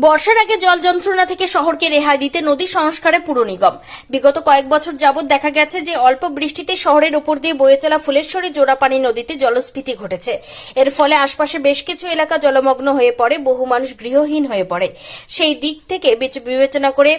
বর্ষার আগে জল যন্ত্রণা থেকে শহরকে রেহাই দিতে নদী সংস্কারে পুর নিগম। বিগত কয়েক বছর যাবৎ দেখা গেছে যে অল্প বৃষ্টিতে শহরের উপর দিয়ে বয়ে চলা ফুলেশ্বরী জোড়াপানি নদীতে জলস্ফীতি ঘটেছে। এর ফলে আশপাশে বেশ কিছু এলাকা জলমগ্ন হয়ে পড়ে, বহু মানুষ গৃহহীন হয়ে পড়ে। সেই দিক থেকে বিচ- বিবেচনা করে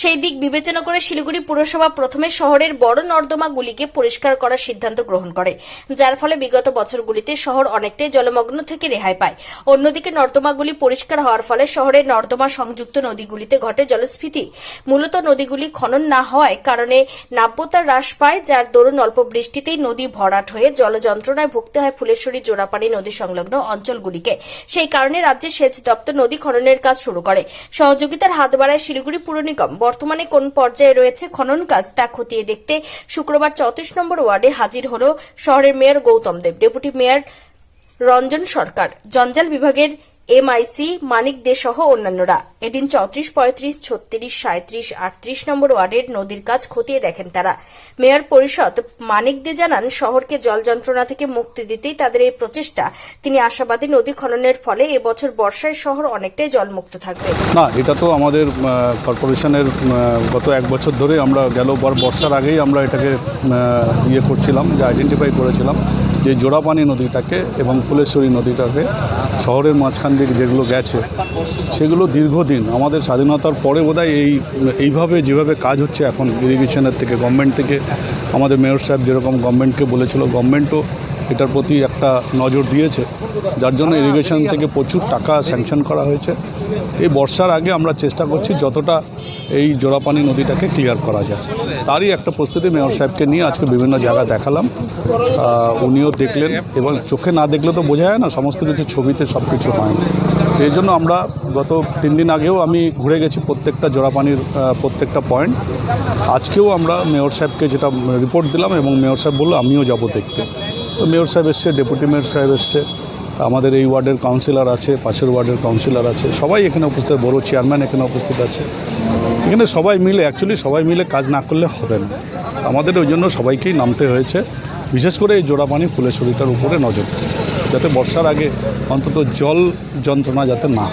সেই দিক বিবেচনা করে শিলিগুড়ি পুরসভা প্রথমে শহরের বড় নর্দমাগুলিকে পরিষ্কার করার সিদ্ধান্ত গ্রহণ করে, যার ফলে বিগত বছরগুলিতে শহর অনেকটাই জলমগ্ন থেকে রেহাই পায়। অন্যদিকে নর্দমাগুলি পরিষ্কার হওয়ার ফলে শহরের নর্দমা সংযুক্ত নদীগুলিতে ঘটে জলস্ফীতি। মূলত নদীগুলি খনন না হওয়ায় কারণে নাব্যতা হ্রাস পায়, যার দরুন অল্প বৃষ্টিতেই নদী ভরাট হয়ে জলযন্ত্রণায় ভুগতে হয় ফুলেশ্বরী জোড়াপানি নদী সংলগ্ন অঞ্চলগুলিকে। সেই কারণে রাজ্যের সেচ দপ্তর নদী খননের কাজ শুরু করে। সহযোগিতার হাত বাড়ায় শিলিগুড়ি পুর নিগম। বর্তমানে কোন পর্যায়ে রয়েছে খনন কাজ তা খতিয়ে দেখতে শুক্রবার চৌত্রিশ নম্বর ওয়ার্ডে হাজির হল শহরের mayor Gautam Deb. Deputy mayor Ranjan Sarkar, জঞ্জাল বিভাগের এমআইসি মানিক দে সহ অন্যান্যরা। এদিন চৌত্রিশ, পঁয়ত্রিশ, ছত্রিশ সাঁত্রিশ আটত্রিশ নম্বর ওয়ার্ডের নদীর কাজ খতিয়ে দেখেন তারা। মেয়র পরিষদ মানিক দে জানান, শহরকে জল যন্ত্রণা থেকে মুক্তি দিতেই তাদের এই প্রচেষ্টা। তিনি আশাবাদী নদী খননের ফলে এবছর বর্ষায় শহর অনেকটাই জলমুক্ত থাকবে। না, এটা তো আমাদের কর্পোরেশনের গত এক বছর ধরে আমরা গেল বার বর্ষার আগেই আমরা এটাকে ইয়ে করছিলাম, যে আইডেন্টিফাই করেছিলাম, যে জোড়াপানি নদীটাকে এবং ফুলেশ্বরী নদীটাকে শহরের মাঝখান দিকে যেগুলো গেছে সেগুলো দীর্ঘদিন, আমাদের স্বাধীনতার পরে বোধহয় এই, এইভাবে যেভাবে কাজ হচ্ছে এখন ইরিগেশনের থেকে গভর্নমেন্ট থেকে, আমাদের মেয়র সাহেব যেরকম গভর্নমেন্টকে বলেছিল গভর্নমেন্টও এটার প্রতি একটা নজর দিয়েছে, যার জন্য ইরিগেশন থেকে প্রচুর টাকা স্যাংশন করা হয়েছে। এই বর্ষার আগে আমরা চেষ্টা করছি যতটা এই জোড়াপানি নদীটাকে ক্লিয়ার করা যায়। তারই একটা প্রস্তুতি মেয়র সাহেবকে নিয়ে আজকে বিভিন্ন জায়গা দেখালাম। উনিও দেখলেন এবং চোখে না দেখলে তো বোঝা যায় না, সমস্ত কিছু ছবিতে সব কিছু হয়। এই জন্য আমরা গত তিন দিন আগেও আমি ঘুরে গেছি প্রত্যেকটা জোড়াপানির প্রত্যেকটা পয়েন্ট আজকেও আমরা মেয়র সাহেবকে যেটা রিপোর্ট দিলাম এবং মেয়র সাহেব বলল, আমিও যাব দেখতে। মেয়র সাহেব এসছে, ডেপুটি মেয়র সাহেব এসছে, আমাদের এই ওয়ার্ডের কাউন্সিলর আছে, পাশের ওয়ার্ডের কাউন্সিলর আছে, সবাই এখানে উপস্থিত, বড় চেয়ারম্যান এখানে উপস্থিত আছে। এখানে সবাই মিলে অ্যাকচুয়ালি সবাই মিলে কাজ না করলে হবে না। আমাদের ওই জন্য সবাইকেই নামতে হয়েছে, বিশেষ করে এই জোড়াপানি ফুলেশ্বরীটার উপরে নজর। যাতে বর্ষার আগে অন্তত জল যন্ত্রণা যাতে না।